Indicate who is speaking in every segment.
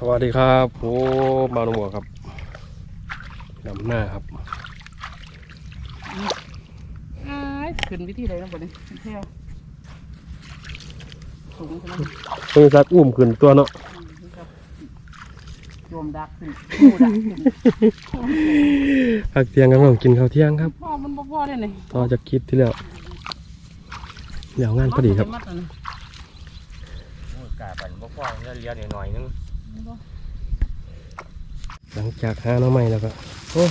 Speaker 1: สวัสดีครับโอ้บาวหนองบัวครับนำหน้าครับ
Speaker 2: อ้ายขึ้นวิธีใดนะบ่เนี่ยเที่ยวสูงใช่ไหม
Speaker 1: เพิ่งซักอุ้มขึ้นตัวเนาะ
Speaker 2: อืมนี่ครับรวมดักขึ้นดูดักขึ้น
Speaker 1: พักเที่ยงกันมากินข้าวเที่ยงครับ
Speaker 2: พ่อมันบ่พอได้นี่
Speaker 1: ต่อจากคลิปที่แล้วเดี๋ยวงานพอดีครับ
Speaker 2: มัดอันนั้น
Speaker 3: โอ้ยกาบันบ่พอเงินเหลี้ยหน่อยๆนึง
Speaker 1: หลังจากหาน้อใหม่แล้วก็โอ้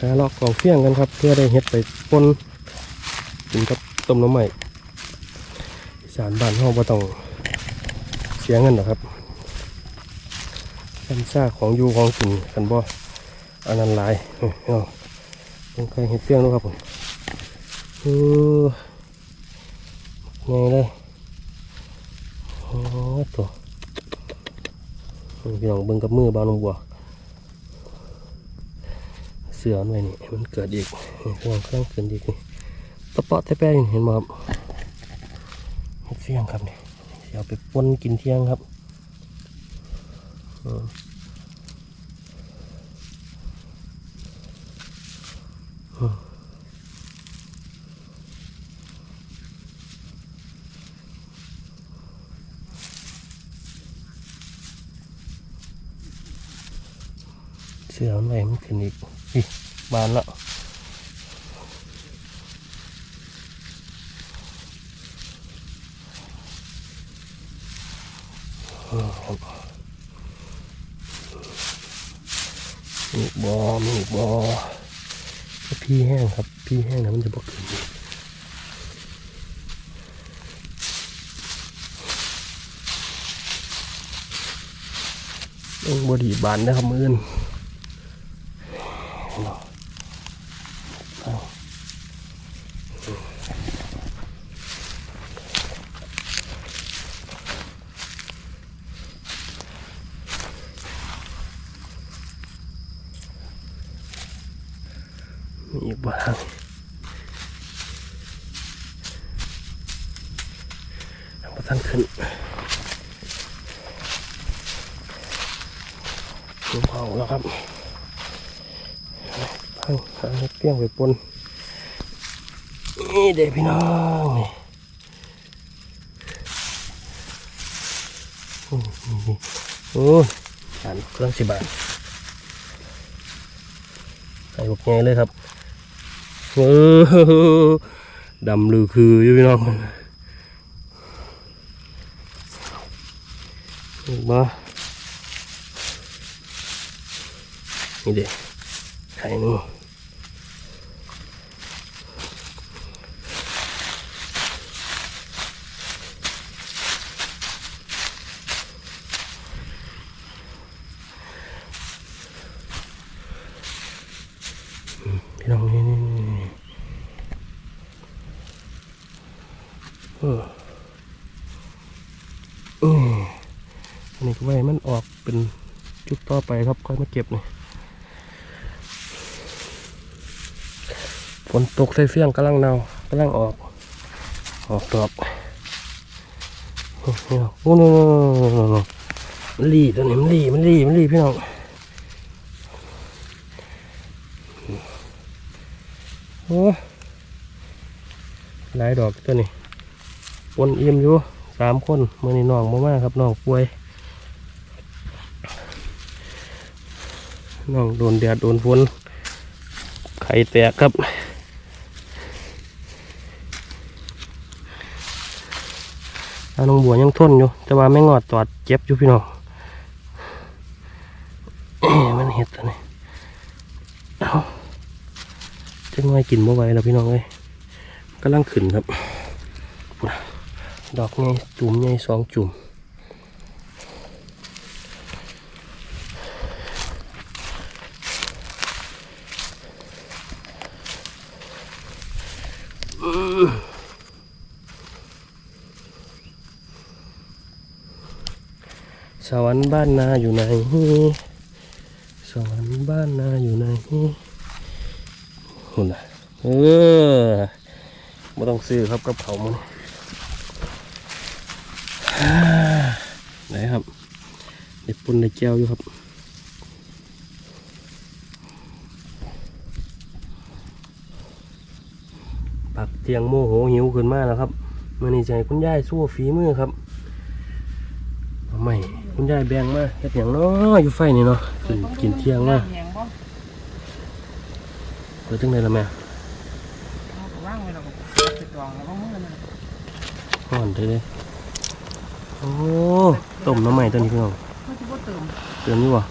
Speaker 1: หาลอกกองเฟี้ยงกันครับ เพื่อได้เฮ็ดไปปนกินกับต้มน้อใหม่สารบ้านเฮาบ่ต้องเสียเงินหรอกครับกันซ่าของอยู่ของกินกันบ่อันนั้นหลายเอ้ยเอาผมเคยเฮ็ดเฟี้ยงดูครับผมเออไงเลยโอ้ตัว พี่น้องเบิ่งกับมือบานลงบัวเสือนไว้นี่มันเกิดอีกนี่พี่น้องเครื่องเกิดอีกนี่ตะเปาะตะแป้เห็นไหมครับเฮ็ดเสียงครับนี่เดี๋ยวไปปนกินเที่ยงครับ เสือมันไว้มันขึ้นอีกอีบานแล้วอืมครับมีอีกบอมีบอพี่แห้งครับ พี่แห้งนะมันจะบกขึ้นอีกต้องบดีบานนะครับมืออื่นเอา มีอีกบ้างยังบ่ทันขึ้นลงเผาแล้วครับพังหาเห็ดเปี้ยงไปปนนี่เด็กพี่น้องนี่โอ้ยโอ้ยสารเครื่องสิบบาทใส่บุกแงเลยครับ เออดำลือคืออยู่พี่น้องมานี่เด็กไข่นู่นพี่น้องนี่นี่นี่นี่ เอออืมอันนี้ก็ไว้มันออกเป็นจุดต่อไปครับค่อยมาเก็บนี่ฝนตกใส่เฟี้ยงกำลังเนากำลังออก ออกดอกโอ้โหโอ้โหมันรีตัวนี้มันรีมันรีมันรีพี่น้องโอ้หลายดอกตัวนี้ ปนเอี่ยมอยู่สามคนเมื่อนี้น้องมามาครับน้องป่วยน้องโดนแดดโดนฝนไข่แตกครับอาน้องบัวยังทนอยู่ แต่ว่าไม่งอดตอดเจ็บอยู่พี่น้องมันเห็ดตัวนี้เอาจะง่อยกินบ่ไหวแล้วพี่น้องเอ้ยกำลังขึ้นครับ ดอกไงจุ่มไงสองจุ่มสวรรค์บ้านนาอยู่ไหนสวรรค์บ้านนาอยู่ไหนหุ่นน่ะเออไม่ต้องซื้อครับกับเขามัน ไหนครับเด็ดปุ่นในแก้วอยู่ครับปักเตียงโมโหหิวขึ้นมาแล้วครับมื่อนี้ใจคุณยายสู้ฝีมือครับเอาไม่คุณยายแบ่งมาเฮ็ดอย่างน้ออยู่ไฟนี่เนาะกินกินเที่ยงมา
Speaker 2: แหงบ่
Speaker 1: เปิดจังไดล่ะแม่
Speaker 2: เอาก็ว่างไว้แล้วก็ไปตวงแล้วก็มือนั่นน่ะ
Speaker 1: ห่อนเลยเด้โอ้ต้มน้ำใหม่ตัวนี้พี่น้อง
Speaker 2: มันสิบ่เติม
Speaker 1: เติมนี่วะ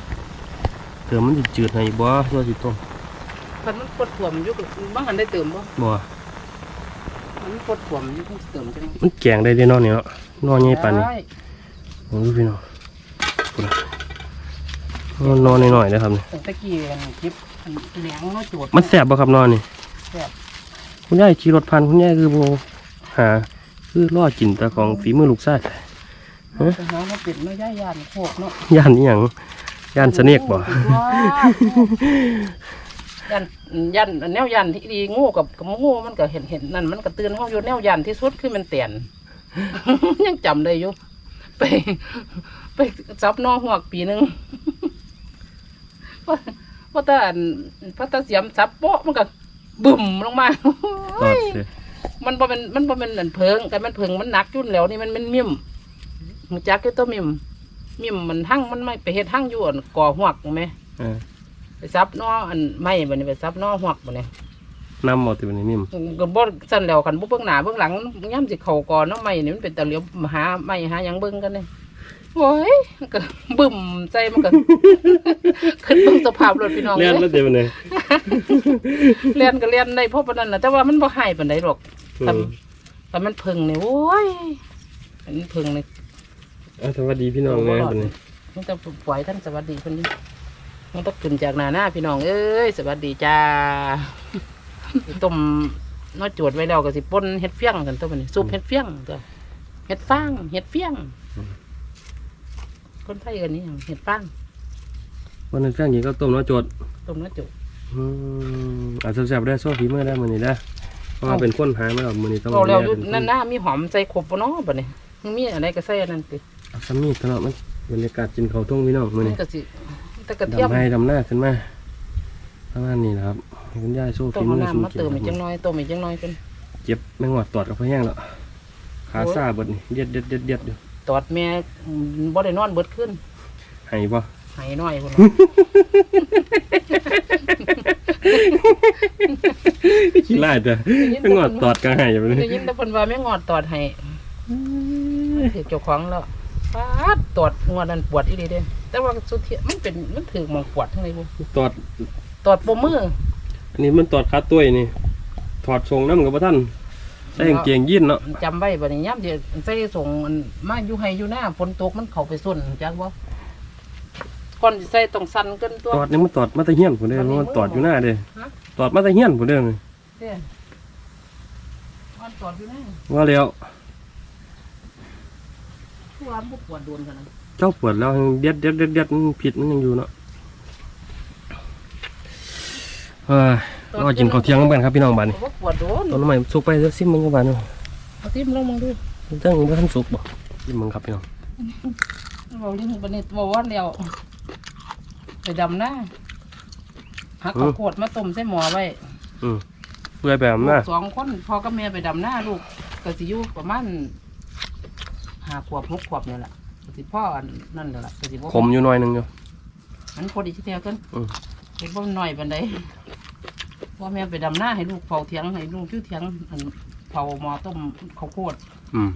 Speaker 1: เติมมันจะจืดให้บ่ตัวสิต้ม
Speaker 2: คันมันปวดถ่วมอยู่ก็บ่หันได้เติมบ่
Speaker 1: บ่
Speaker 2: มันปวดถ่วมอยู่ต้องเติมจัง
Speaker 1: มันแกงได้เด้เนอนนี่เนาะนอนใหญ่ปานนี้
Speaker 2: ได้
Speaker 1: โอ้ยพี่น้องพุ่นน่ะมันนอนหน่อยๆนะครับนี่
Speaker 2: ตั้งแต่กี้อันคลิปอันแหลงเนาะโจทย์
Speaker 1: มันแสบบ่ครับนอนนี่
Speaker 2: แซ่บ
Speaker 1: คุณยายขี่รถผ่านคุณยายคือบ่หาคือล่อกินแต่ของฝีมือลูกชาย
Speaker 2: ไปหามาเป็นเนาะย่าย่านโคกเนาะ
Speaker 1: ย่านอีหยังย่านเสนกบ่
Speaker 2: ยันยันแนวยันที่ดีงูกับกับงูมันก็เห็นเห็นนั่นมันก็เตือนเฮาอยู่แนวยันที่สุดคือมันเตียนยังจำได้อยู่ไป ไปจับนอหวกปีหนึงว่าว่าแต่อันพระตาเสียมจับโป๊ะมันก็บึ่มลงมา
Speaker 1: ตอดเสีย
Speaker 2: มันบ่เป็นมันบ่เป็นอันเพิงกันมันเพิงมันหนักยุ่นแล้วนี่มันมันมิ่ม หูจักอยู่ตัวมิ่มมิ่มมันหั่งมันไม่ไปเฮ็ดหั่งอยู่อันก่อหวกไหม
Speaker 1: เออ
Speaker 2: ไปซับนออันไม้บัดนี้ไปซับนอหวกบัดนี้
Speaker 1: น้ำเอาติบัดนี้นิ่ม
Speaker 2: ก็บ่สั่นแล้วคันบ่เบิ่งหน้าเบิ่งหลังย่ํสิเข้าก่อนเนาะไม้นี่มันเป็นตะเหลียวหาไม้หาหยังเบิ่งกันนี่โอ้ยมันก็บึ้มใจมันก็ขึ้นเบิ่งสภาพรถพี่น้อง
Speaker 1: เลียน
Speaker 2: เล
Speaker 1: แล้ว
Speaker 2: ย
Speaker 1: เดี๋ยวนี้
Speaker 2: เรียนก็เรียนได้เพราะปานนั้นน่ะแต่ว่ามันบ่ให้ปานใดหรอก
Speaker 1: อื
Speaker 2: แต่
Speaker 1: ม
Speaker 2: แต่มันพึ่งนี่โอ้ยมันพึ่งนี่
Speaker 1: อะสวัสดีพี่น้องแม่บัดนี้
Speaker 2: มันจะปล่อยท่านสวัสดีคนนี้มันต้องขึ้นจากหน้าหน้าพี่น้องเอ้ยสวัสดีจ้าต้มน้อจวดไว้แล้วก็สิป่นเห็ดเฟี้ยงกันตัวนี้ซุปเห็ดเฟี้ยงตัวเห็ดฟางเห็ดเฟี้ยงคนไทยกันนี่หยังเห็ดฟาง
Speaker 1: วันนั้นแฟนกินก็ต้มน้ำโจด
Speaker 2: ต้มน้อจวด
Speaker 1: อืมอาจจะแซ่บๆได้โซ่ฝีมือได้มื้อนี้ได้อเพราะว่าเป็นคนหามาแล้วมื้อนี้ต้อง
Speaker 2: เราแล้วอยู่
Speaker 1: เป็นค
Speaker 2: นั่นหน้ามีหอมใส่ขบปะเนาะบัดนี้มันมีอะไรก็ใส่อันนั้นติ
Speaker 1: เอาซ้ำนี่ตลอดมันบรรยากาศกินข้าวต้มพี่น้องมื้อ
Speaker 2: มั
Speaker 1: นี้
Speaker 2: นก็สิแตะกระเทียม
Speaker 1: ดำให้ดำหน้าขึ้นมาประมาณนี้นะครับให้คุณยายโซ่
Speaker 2: ต้
Speaker 1: ฝี
Speaker 2: ม
Speaker 1: มือ
Speaker 2: น้ำมา
Speaker 1: กิ
Speaker 2: เติมอีกจังน้อยต้มอีกจังน้อยเป็น
Speaker 1: เจ็บแม่งหอดตอดกับพะแห้งแล้วขาซ่าเบิดนี่เด็ดเด็ดเด็ดเด็ดอยู่
Speaker 2: ตอดแม่บ่ได้นอนเบิดขึ้น
Speaker 1: ให้บ่
Speaker 2: หายน้อยคน
Speaker 1: ขี้ไล่แต่แม่งหอดตอดก็ให้ไปเลย
Speaker 2: ได้ยินแต่เพิ่นว่าแม่งอดตอดให้ถือเจ้าของแล้ว ปาดตอดงวดนั้นปวดอีหลีเด้แต่ว่าสุดเทียมันเป็นมันถือหมองปวดทั้งในบ่
Speaker 1: ตอด
Speaker 2: ตอดบ่มือ
Speaker 1: อันนี้มันตอดขาตุ้ยนี่ ถอดทรงน้ำกับพระท่านใส่กางเกงยีนเนาะ
Speaker 2: จำไว้บัดนี้ยามที่ใส่ส่งอันมาอยู่ให้อยู่หน้าฝนตกมันเข้าไปส่วนจักบ่ก่อนสิใส่ต้องสั่นเกินตัว
Speaker 1: ตอดนี่มันตอดมาแตะเฮียนผมเด้อมันตอดอยู่หน้าเด้
Speaker 2: ฮะ
Speaker 1: ตอดมาแตะเฮียนผมเด้อนี่
Speaker 2: เด้มันตอดอยู่หน้า
Speaker 1: ว่าแล้ว
Speaker 2: กวันบ่ปวดโดนกันน
Speaker 1: เจ้าปวดแล้วเด็ดเด็ดเด็ดเด็ดมันผิดมันยังอยู่เนาะเฮ้ยรอกินข้าวเที่ยงกันครับพี่น้องบ้านนี่
Speaker 2: บ่ปวดโดน
Speaker 1: ต้นไม้สุกไปเดี๋ยวซิมมึงกับบ้านเนาะ
Speaker 2: เอาซิมลองมองดู
Speaker 1: ตั้งบ่ทันสุกบ่ซิมมึงครับพี่น้อง
Speaker 2: เราเลี้ยงบันนี้บอกว่าเดียวไปดำหน้าหักข้าวโพดมาต้มใส่หม้อไว้
Speaker 1: อืมเพื่อแบบน่ะ
Speaker 2: กสองคนพ่อกับแม่ไปดำหน้าลูกก็สิอยู่ประมาณาขวบหกขวบเนี่ยแหละก็สิพ่ออันนั่นแหละก็สิบ่
Speaker 1: ขมอยู่หน่อยหนึงอยู่
Speaker 2: มันพอดีที่เดียวกัน
Speaker 1: อืม
Speaker 2: เห็นบ่หน่อยบันไดพ่อแม่ไปดำหน้าให้ลูกเผาเถียงให้ลูกชื่อเถียงอันเผาหม้อต้มข้าวโพด
Speaker 1: อืม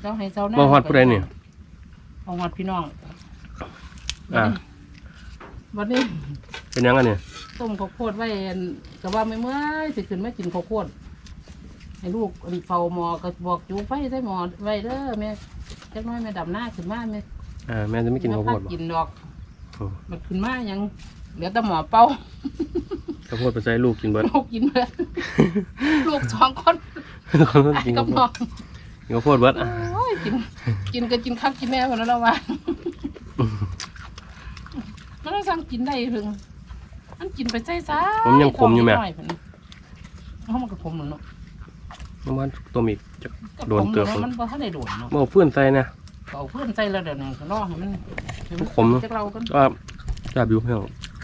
Speaker 2: เจ้าให้เจ้าหน้า
Speaker 1: บ่ฮอดผู้ใดนี่
Speaker 2: บ่ฮอดพี่น้อง
Speaker 1: อ่า
Speaker 2: วันนี้
Speaker 1: เป็นยังไงเนี่ย
Speaker 2: ต้มข้าวโพดไว้อั่นก็ว่าไม่เมื่อยสิขึ้นไม่กินข้าวโพดให้ลูกอันเฝ้าหมอก็บอกจูไฟใส่หมอไว้เด้อแม่ จักหน้อยแม่ดำหน้าขึ้นมาแม่
Speaker 1: อ่าแม่จะไม่กินข้าวโพด
Speaker 2: แม่
Speaker 1: บ่
Speaker 2: กินดอก
Speaker 1: อืม
Speaker 2: มันขึ้นมายังเหลือแต่หมอเป่า
Speaker 1: ข้าวโพดไปใส่ลูกกินเบิด
Speaker 2: ลูกกินเบิดลูกสองคน
Speaker 1: คนมัน
Speaker 2: ไอ้
Speaker 1: กิน
Speaker 2: กั
Speaker 1: ข้า
Speaker 2: บ
Speaker 1: วโพ
Speaker 2: น้อ
Speaker 1: ด
Speaker 2: ง
Speaker 1: กินข้าวโพดเบิดอะ
Speaker 2: โอ้ยกิน กินก็กินข้าวกินแม่หมดแล้วเราว่ามันต้องสั่งกินได้ถึงมันกินไปใส่ซ่า
Speaker 1: ผมยังขมอยู่แม่
Speaker 2: เพราะมันก็ขมเนาะ
Speaker 1: น้ำมันต้มอีก จะ
Speaker 2: ก็
Speaker 1: โดนเตือก
Speaker 2: ขมแล้วมันบ่ทันได้โดนเนาะ
Speaker 1: บ่เอาเพื่อนใส่นะ
Speaker 2: เอาเพื่อนใส่แล้วเดี๋ยวนี้ก็รอให้มัน
Speaker 1: ขมเนอะ
Speaker 2: จักเรากัน
Speaker 1: ก็จับอยู่เพื่อน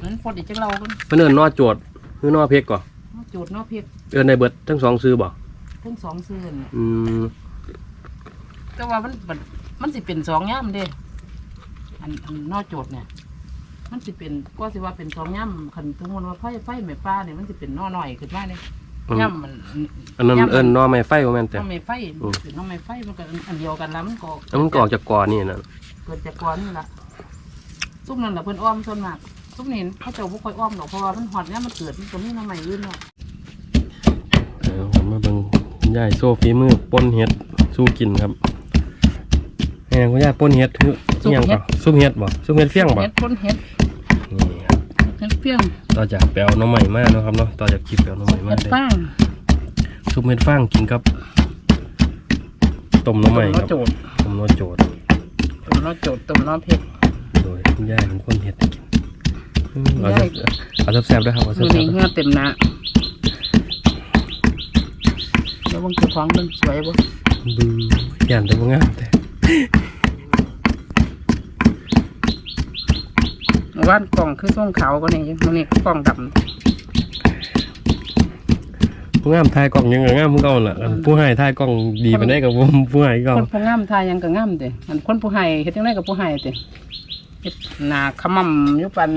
Speaker 2: นั้นพอดีจักเรากัน
Speaker 1: เพื่อนเอินนอโจทย์คือนอเพกก่อน
Speaker 2: นอโจดนอเพียก
Speaker 1: เอินในเบิดทั้งสองซื้อบ่
Speaker 2: ทั้งสองเสื้อน่ะ
Speaker 1: อืม
Speaker 2: แต่ว่ามันมันมันสิเป็นสองย่ำเด้อันอันนอโจดเนี่ยมันสิเป็นก็สิว่าเป็นสองย่ำคันทุกคนว่าไฟไฟแม่ป้าเนี่ยมันสิเป็นนอหน่อยขึ้นมาเนี่ย
Speaker 1: อืม
Speaker 2: ย่ำมัน
Speaker 1: อันนั้นเอินนอไม้ไฟบ่แม่นแต่
Speaker 2: น้องไม้ไฟ
Speaker 1: อืม
Speaker 2: เป็นน้องไม้ไฟมันก็อันเดียวกันแล้วมันก็
Speaker 1: แล้วมันก็ออกจากกอนี่นะ
Speaker 2: เกิดจากก้อนนี่ละซุปนั่นแหละเพิ่นอ้อมส่วนมากซุปนี่เขาเจ้าบ่ค่อยอ้อมหรอกเพราะว่ามันหอดเนี่ยมันเกิดมันก็มีน้องใหม่อื่นเนาะ
Speaker 1: เออผมมาเบิ่งคุณยายโซ่ฝีมือป่นเห็ดสู้กินครับแหงคุณยายป่นเห็ดคืออิหยังบ่ซุปเห็ดบ่ซุปเห็ดเฟี้ยงบ่
Speaker 2: เฮ็ดพ่นเฮ็ด
Speaker 1: นี่ครับ
Speaker 2: เฮ็ดเพียง
Speaker 1: ต่อจากแปลวน้องใหม่มาเนาะครับเนาะต่อจากคลิปแปลวน้องใหม่มา
Speaker 2: เฮ็ด
Speaker 1: เลย
Speaker 2: ฟาง
Speaker 1: ซุปเห็ดฟางกินครับต้มน้องใหม่ค
Speaker 2: น้อ
Speaker 1: รับ
Speaker 2: โจด
Speaker 1: ต้มน้อโจด
Speaker 2: ต้มน้อโจดต้มน้อเผ็ด
Speaker 1: โดยคุณยายเป็นคนเห็ดให้กินอืมเอา
Speaker 2: ยาย
Speaker 1: เอาแซ่บๆด้วยครับเอา
Speaker 2: มือ
Speaker 1: แซ่
Speaker 2: นี้
Speaker 1: บๆ
Speaker 2: เหงื่อเต็มหน้าแล้วบางเจ้าของเพิ่นสวยบ่
Speaker 1: ดูหยันแต่บ่งามแต่
Speaker 2: เมื่อ วานกล่องคือส่งขาวก็นี่มื้อนี้กล่องดำ
Speaker 1: ผู้งามถ่ายกล้องยังก็งามผู้เก่าล่ะอันผู้ให้ถ่ายกล้องดีปานใดกับผมผู้ให้เก่า
Speaker 2: คนผู้งามทายยังก็งามเด้มันคนผู้ให้เฮ็ดจังได๋ก็ผู้ให้เด้เฮ็ดหน้าขมำอยู่ปาน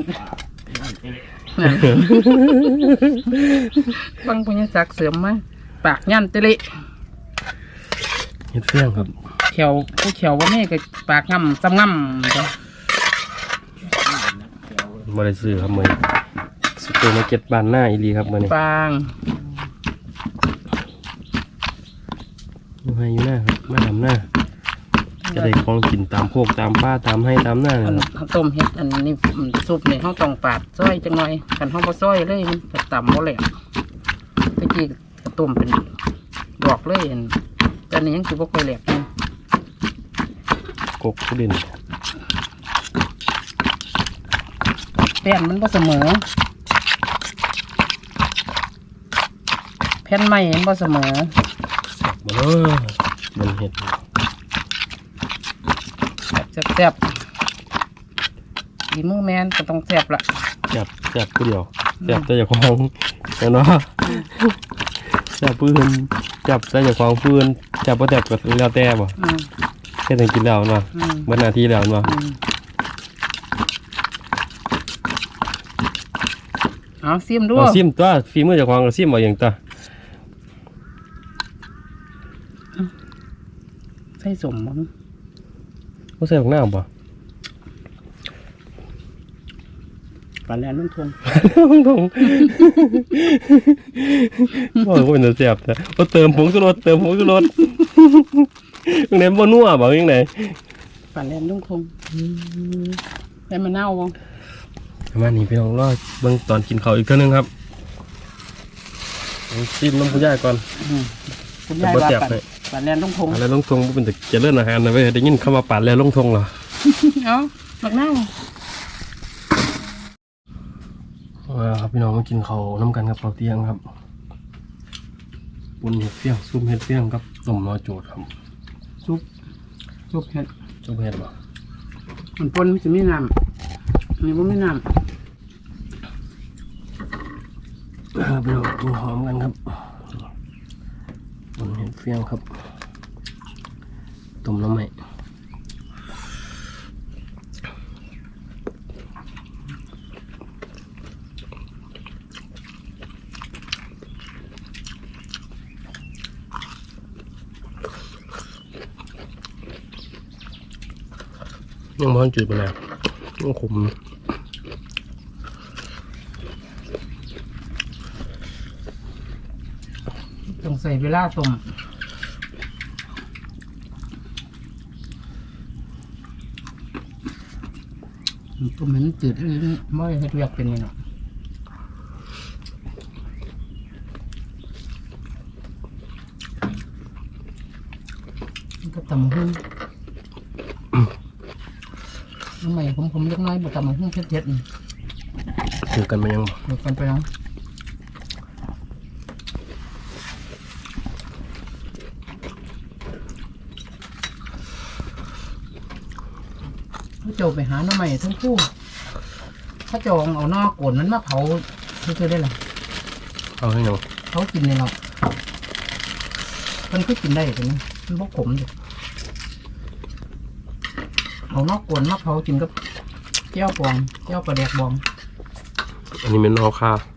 Speaker 2: น่ะบางปุญญศักดิ์เสริมมาปากยันเตะเลิ
Speaker 1: เฮ็ดเฟี้ยงครับ
Speaker 2: เขียวผู้เขียวว่านี่ก็ปากงำซ้ำงำจ้ะ
Speaker 1: บ่ได้ซื้อครับมื้อนี้ซุปเปอร์มาร์เก็ตบ้านหน้าอีหลีครับมื้อนี้
Speaker 2: ปาง
Speaker 1: อยู่ให้อยู่หน้าครับมาดำหน้าจะได้ของกินตามโคกตามป้าตามให้ตามหน้า
Speaker 2: อั
Speaker 1: นั่
Speaker 2: น
Speaker 1: นล่ะ
Speaker 2: ต้มเห็ดอันนี้อืมซุปนี่เฮาต้องปาดซอยจังหน่อยกันเฮาบ่ซอยเลยมันจะต่ำบ่แหลกตะกี้ก็ต้มเป็นดอกเลยอันแต่อันนี้ยังสิบ่ค่อยแหลกนี่
Speaker 1: กกผู้ดิน
Speaker 2: แป้นมันบ่เสมอ แผ่นไม้มันบ่เสมอ
Speaker 1: บ่เนาะมันเฮ็ด
Speaker 2: แซ่บๆดีมือแมนก็ต้องแซ่บละ
Speaker 1: จับจับผู้เดียวจับแต่เจ้าของเนาะจับปืนจับแต่เจ้าของปืนจับบ่แตบก็แล้วแต่บ่
Speaker 2: อืม
Speaker 1: แค่ถึงกินแล้วเนาะ
Speaker 2: อืม
Speaker 1: เบิดหน้าที่แล้วเนาะ
Speaker 2: อืม เอาซิมดู
Speaker 1: เอาซิมตัวฝีมือเจ้าของก็ซิมเอาอย่างตัว
Speaker 2: ใส่สมมั้ง
Speaker 1: บ่ใส่ของหน้าบ่
Speaker 2: ปลาแลนลุงทง
Speaker 1: งงบอกว่าเป็นตาแซ่บแต่บ่เติมผงชูรสเติมผงชูรสยังไงบ่นัวบ่ยังไง
Speaker 2: ปลาแลนลุงทงใส่มะนาวบ่
Speaker 1: ประ มาณนี้พี่น้องรอเบิ่งตอนกินข้าวอีกเท่านึงครับเอาซิมน้ำผู้ใหญ่ก่อน
Speaker 2: อืมคุณ
Speaker 1: แต่
Speaker 2: ยาย
Speaker 1: บ่
Speaker 2: ว่า
Speaker 1: แซ่บ
Speaker 2: ปลา
Speaker 1: ให้
Speaker 2: ปลาแลนลุงทง
Speaker 1: อะไรลงทงบ่เป็นแต่เจริญอาหารนะเว้ยได้ยินคำว่าปาดแล้วลงทงเหรอ
Speaker 2: เอาบักนาว
Speaker 1: ว่าครับพี่น้องมากินข้าวน้ำกันครับข้าวเที่ยงครับปุนเห็ดเฟี้ยงซุปเห็ดเฟี้ยงกับต้มนอโจดครับ
Speaker 2: ซุปซุปเห็ด
Speaker 1: ซุปเห็ดบ่
Speaker 2: มันปนมันจะมีน้ำ อันนี้บ่มีน้
Speaker 1: ครับพี่น้องกินหอมกันครับปุนเห็ดเฟี้ยงครับต้มน้ำใหม่ยังมันจืดไปแล้วยังขมำ
Speaker 2: ต้อง ใส่เวลาต้มต้มให้มันจืดอีกไม่เฮ็ดเวียกเป็นนี่เนาะมันก็ตำหุ้งทำไมผมผมเล็กน้อยบ่ตำหุ้งเผ็ดๆนี่
Speaker 1: ถือกันมายังบ่
Speaker 2: เดี๋ยวกันไปแล้วรู้ใจจ้าไปหาหน่อไม้ทั้งคู่เขาเจองเอานอกกวนมันมาเผาคือได้หรอ
Speaker 1: เอาให้หนู
Speaker 2: เขากินในเรามันก็กินได้แต่มันมันบกขมอยู่เอานอกกวนมาเผากินกับเจ้าบองเจ้าปลาแดกบอง
Speaker 1: อันนี้เป็นเอาคาๆ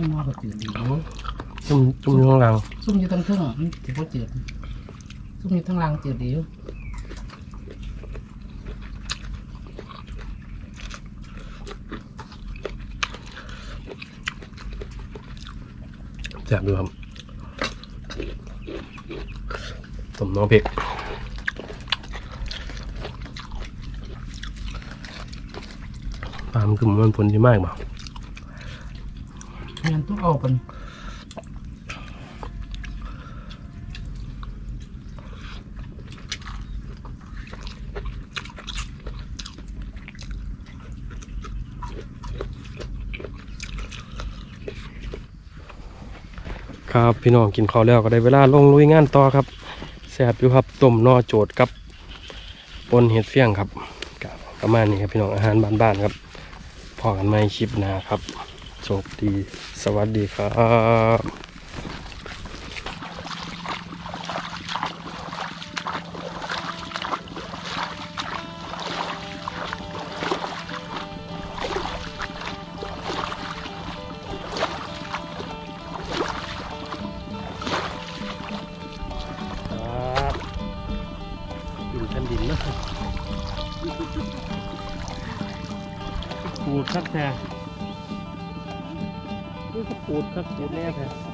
Speaker 2: นี่มาก็จืดดีอยู่
Speaker 1: จุ่มจุ่มอยู่ข้างหลัง
Speaker 2: ซุ่มอยู่ทั้งเทิง มันถือว่าจืดซุ่มอยู่ทั้งล่างจืดดีอยู่
Speaker 1: แซ่บดูครับต้มน้องเผ็กปลามันคือมันผลที่มากบ่
Speaker 2: งานต้องเอากัน
Speaker 1: ครับพี่น้องกินข้าวแล้วก็ได้เวลาลงลุยงานต่อครับแซ่บอยู่ครับต้มนอโจดกับปนเห็ดเฟี้ยงครับก็ประมาณนี้ครับพี่น้องอาหารบ้านๆครับพอกันไหม่คลิปหน้าครับโชคดีสวัสดีครับ ครับแท้นี่ก็ปูดครับปูดแน่แท้